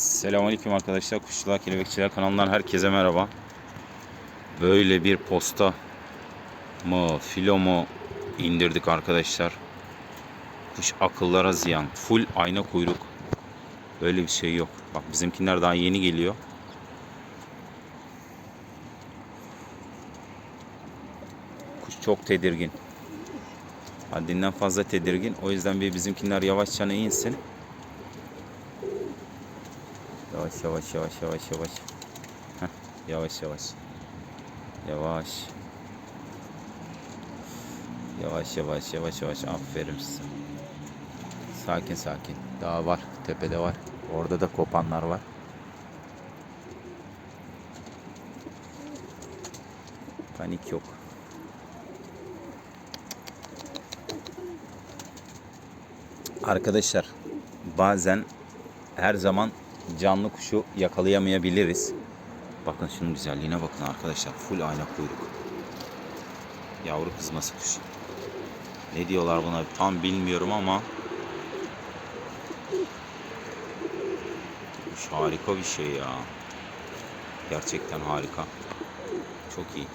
Selamünaleyküm arkadaşlar. Kuşçular Kelebekçiler kanalından herkese merhaba. Böyle bir posta mı, filo mu indirdik arkadaşlar. Kuş akıllara ziyan. Full ayna kuyruk. Böyle bir şey yok. Bak bizimkiler daha yeni geliyor. Kuş çok tedirgin. Haddinden fazla tedirgin. O yüzden bir bizimkiler yavaşça insin. Yavaş yavaş yavaş yavaş yavaş. Heh, yavaş yavaş. Yavaş. Yavaş yavaş yavaş yavaş. Aferin size. Sakin sakin. Daha var. Tepede var. Orada da kopanlar var. Panik yok. Arkadaşlar bazen her zaman canlı kuşu yakalayamayabiliriz. Bakın şunun güzelliğine bakın arkadaşlar. Full ayna kuyruk. Yavru kızması kuş. Ne diyorlar buna tam bilmiyorum ama kuş harika bir şey ya. Gerçekten harika. Çok iyi.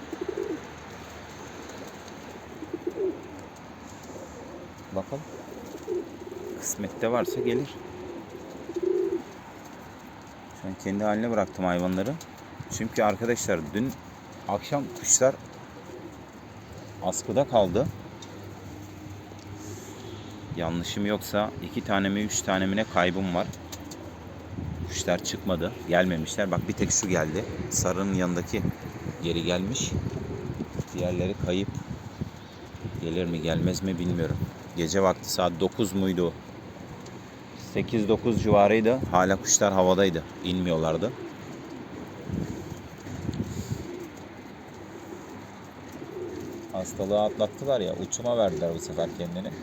Bakalım. Kısmette varsa gelir. An kendi haline bıraktım hayvanları. Çünkü arkadaşlar dün akşam kuşlar askıda kaldı. Yanlışım yoksa iki tane mi üç tane mi ne kaybım var. Kuşlar çıkmadı. Gelmemişler. Bak bir tek şu geldi. Sarının yanındaki geri gelmiş. Diğerleri kayıp. Gelir mi gelmez mi bilmiyorum. Gece vakti saat 9 muydu? 8-9 civarıydı. Hala kuşlar havadaydı. İnmiyorlardı. Hastalığı atlattılar ya. Uçuma verdiler bu sefer kendini.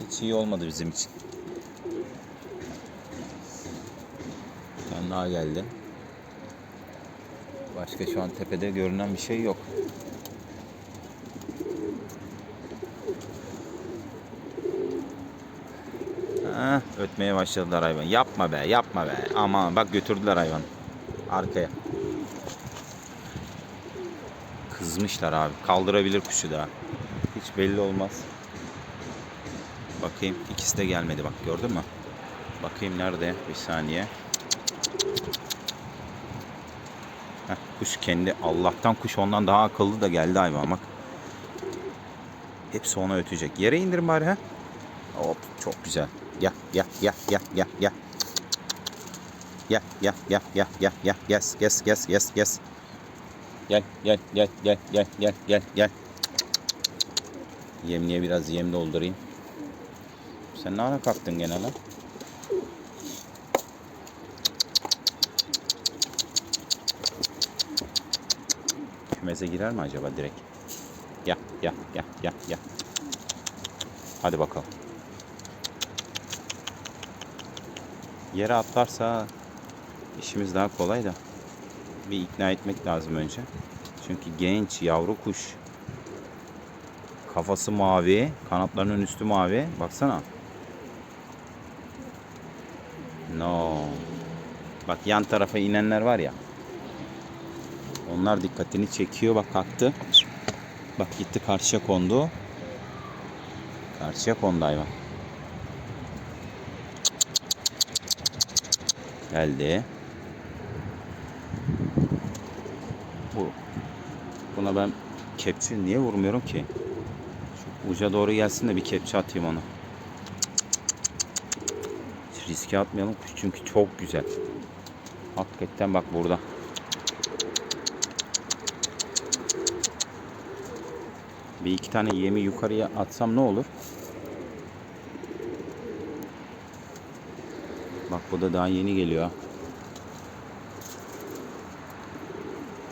Hiç iyi olmadı bizim için. Bir tane geldi. Başka şu an tepede görünen bir şey yok. Ha, ötmeye başladılar hayvan. Yapma be, yapma be. Ama bak götürdüler hayvan. Arkaya. Kızmışlar abi. Kaldırabilir kuşu da. Hiç belli olmaz. Bakayım ikisi de gelmedi bak gördün mü? Bakayım nerede? Bir saniye. Heh, kuş kendi Allah'tan kuş ondan daha akıllı da geldi hayvan bak. Hepsi ona ötecek. Yere indirin bari ha. Hop çok güzel. Gel gel gel gel gel gel. Gel gel gel gel gel gel yes yes yes yes yes. Gel gel gel gel gel gel gel gel. Yemliğe biraz yem doldurayım. Sen ne ara kalktın gene lan? Kümese girer mi acaba direkt? Gel gel gel gel gel. Hadi bakalım. Yere atlarsa işimiz daha kolay da bir ikna etmek lazım önce. Çünkü genç yavru kuş. Kafası mavi, kanatlarının üstü mavi. Baksana. No. Bak yan tarafa inenler var ya. Onlar dikkatini çekiyor. Bak kalktı. Bak gitti karşıya kondu. Karşıya kondu hayvan. Geldi. Bu. Buna ben kepçe niye vurmuyorum ki? Şu uca doğru gelsin de bir kepçe atayım. Hiç riske atmayalım çünkü çok güzel. Hakikaten bak burada. Bir iki tane yemi yukarıya atsam ne olur? Bak bu da daha yeni geliyor.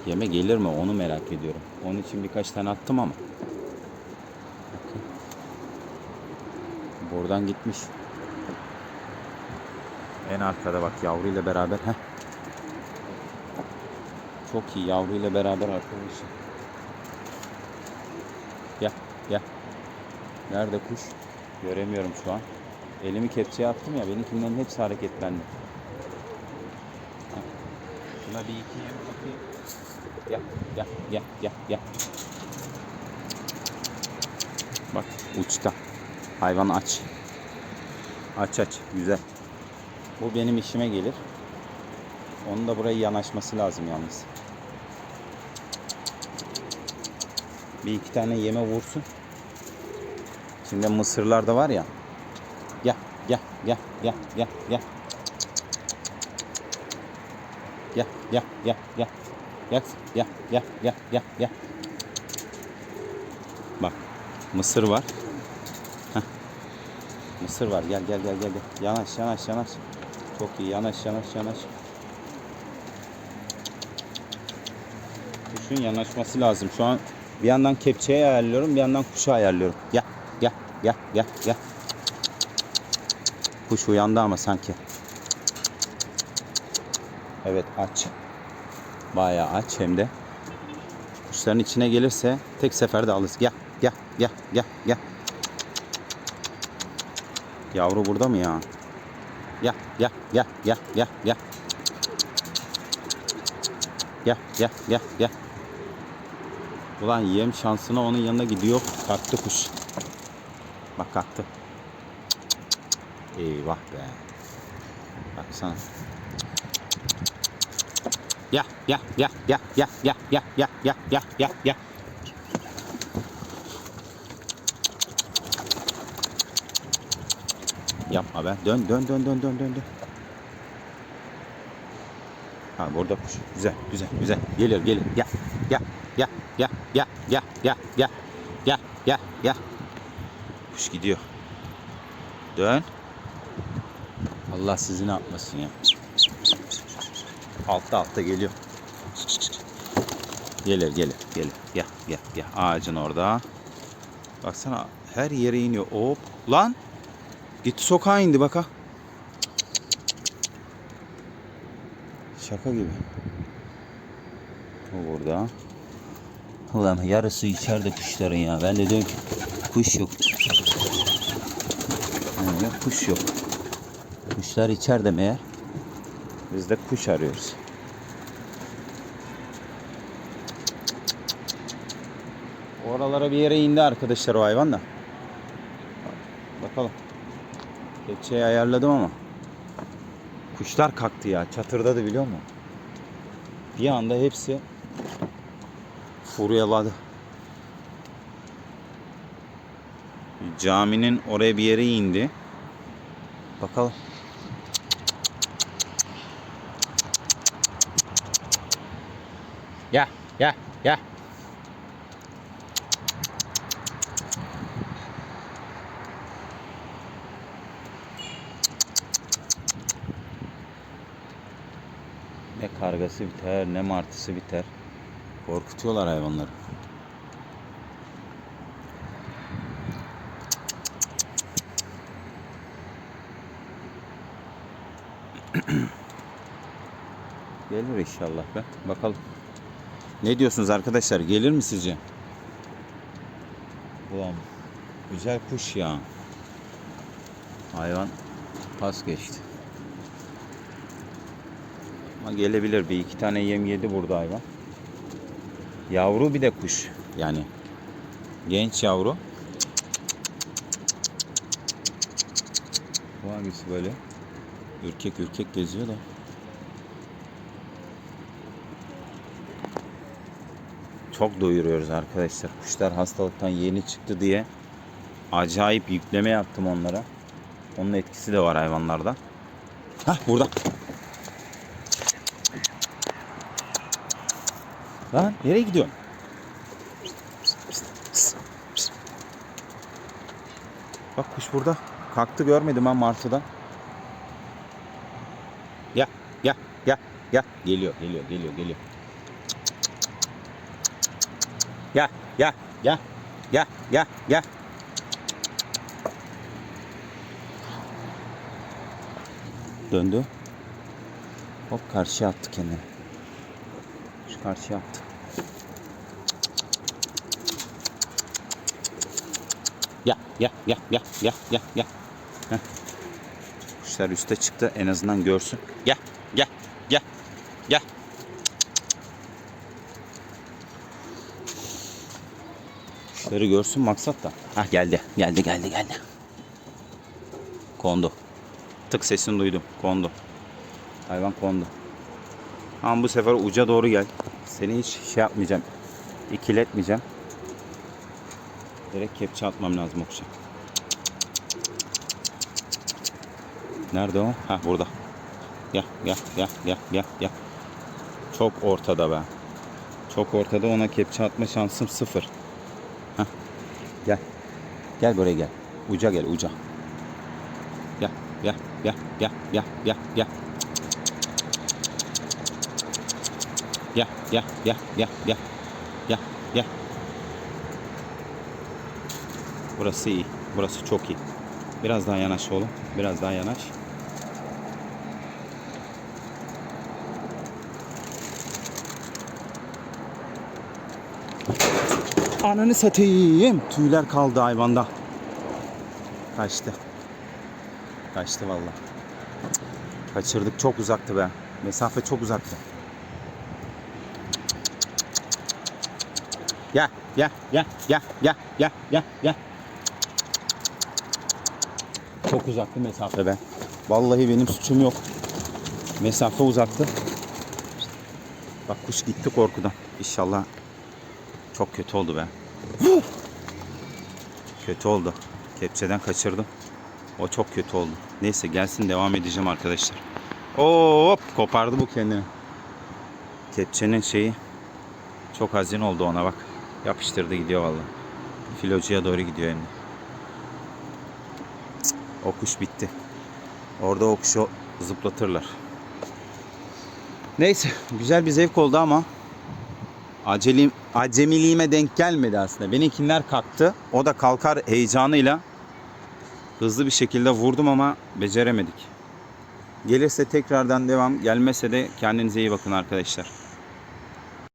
Yeme gelir mi onu merak ediyorum. Onun için birkaç tane attım ama. Buradan gitmiş. En arkada bak yavruyla beraber. Heh. Çok iyi yavruyla beraber arkadaşlar. Gel gel. Nerede kuş? Göremiyorum şu an. Elimi kepçeye attım ya benimkilerin hepsi hareketlendi. Şuna bir iki yem atayım. Gel gel gel gel gel. Bak uçta. Hayvan aç. Aç aç. Güzel. Bu benim işime gelir. Onun da buraya yanaşması lazım yalnız. Bir iki tane yeme vursun. Şimdi mısırlar da var ya. Gel gel gel gel gel gel. Gel gel gel gel. Gel gel gel gel gel. Bak mısır var. Heh. Mısır var. Gel gel gel gel gel. Yanaş yanaş yanaş. Çok iyi. Yanaş yanaş yanaş. Kuşun yanaşması lazım. Şu an bir yandan kepçeyi ayarlıyorum, bir yandan kuşu ayarlıyorum. Gel, gel, gel, gel, gel. Kuş uyandı ama sanki. Evet aç. Bayağı aç hem de. Kuşların içine gelirse tek seferde alırız. Gel, gel, gel, gel, gel. Yavru burada mı ya? Gel, gel, gel, gel, gel, gel. Gel, gel, gel, gel. Ulan yem şansına onun yanına gidiyor. Kalktı kuş. Bak kalktı. Eyvah be. Baksana. Ya ya ya ya ya ya ya ya ya ya ya ya. Yapma be. Dön dön dön dön dön dön. dön. Ha burada kuş. Güzel güzel güzel. Gelir gelir. Ya ya ya ya ya ya ya ya ya ya ya. Kuş gidiyor. Dön. Allah sizi ne yapmasın ya. Altta altta geliyor. Gelir gelir gelir. Gel gel gel. Ağacın orada. Baksana her yere iniyor. Hop. Lan. Gitti sokağa indi bak ha. Şaka gibi. O burada. Ulan yarısı içeride kuşların ya. Ben de diyorum ki kuş yok. Yani kuş yok. Kuşlar içeride meğer. Biz de kuş arıyoruz. Oralara bir yere indi arkadaşlar o hayvan da. Bakalım. Kepçeyi ayarladım ama. Kuşlar kalktı ya. Çatırdadı biliyor musun? Bir anda hepsi furyaladı. Caminin oraya bir yere indi. Bakalım. Ya ya. Ne kargası biter ne martısı biter. Korkutuyorlar hayvanları. Gelir inşallah be. Bakalım. Ne diyorsunuz arkadaşlar? Gelir mi sizce? Ulan güzel kuş ya. Hayvan pas geçti. Ama gelebilir. Bir iki tane yem yedi burada hayvan. Yavru bir de kuş. Yani genç yavru. Bu hangisi böyle? Ürkek ürkek geziyor da. Çok doyuruyoruz arkadaşlar. Kuşlar hastalıktan yeni çıktı diye acayip yükleme yaptım onlara. Onun etkisi de var hayvanlarda. Hah burada. Lan nereye gidiyorsun? Bak kuş burada. Kalktı görmedim ben martıdan. Ya ya ya ya geliyor geliyor geliyor geliyor. Ya ya ya ya ya. Döndü. Hop karşıya attı kendini. Şu karşıya attı. Ya ya ya ya ya ya ya. Heh. Kuşlar üste çıktı en azından görsün. Gel gel gel gel Kuşları görsün maksat da. Hah geldi. Geldi geldi geldi. Kondu. Tık sesini duydum. Kondu. Hayvan kondu. Ama bu sefer uca doğru gel. Seni hiç şey yapmayacağım. İkiletmeyeceğim. Direkt kepçe atmam lazım o kuşa. Nerede o? Ha burada. Gel gel gel gel gel gel. Çok ortada be. Çok ortada ona kepçe atma şansım sıfır. Gel buraya gel. Uca gel uca. Gel gel gel gel gel gel gel. Gel gel gel gel gel. Gel gel. Burası iyi. Burası çok iyi. Biraz daha yanaş oğlum. Biraz daha yanaş. Ananı satayım. Tüyler kaldı hayvanda. Kaçtı. Kaçtı valla. Kaçırdık çok uzaktı be. Mesafe çok uzaktı. Gel, gel, gel, gel, gel, gel, gel, gel. Çok uzaktı mesafe be. Vallahi benim suçum yok. Mesafe uzaktı. Bak kuş gitti korkudan. İnşallah çok kötü oldu be. Kötü oldu. Kepçeden kaçırdım. O çok kötü oldu. Neyse gelsin devam edeceğim arkadaşlar. Hop kopardı bu kendini. Kepçenin şeyi çok hazin oldu ona bak. Yapıştırdı gidiyor vallahi. Filocuya doğru gidiyor hem de. O kuş bitti. Orada o zıplatırlar. Neyse güzel bir zevk oldu ama acelim, acemiliğime denk gelmedi aslında. Benimkiler kalktı. O da kalkar heyecanıyla hızlı bir şekilde vurdum ama beceremedik. Gelirse tekrardan devam. Gelmese de kendinize iyi bakın arkadaşlar.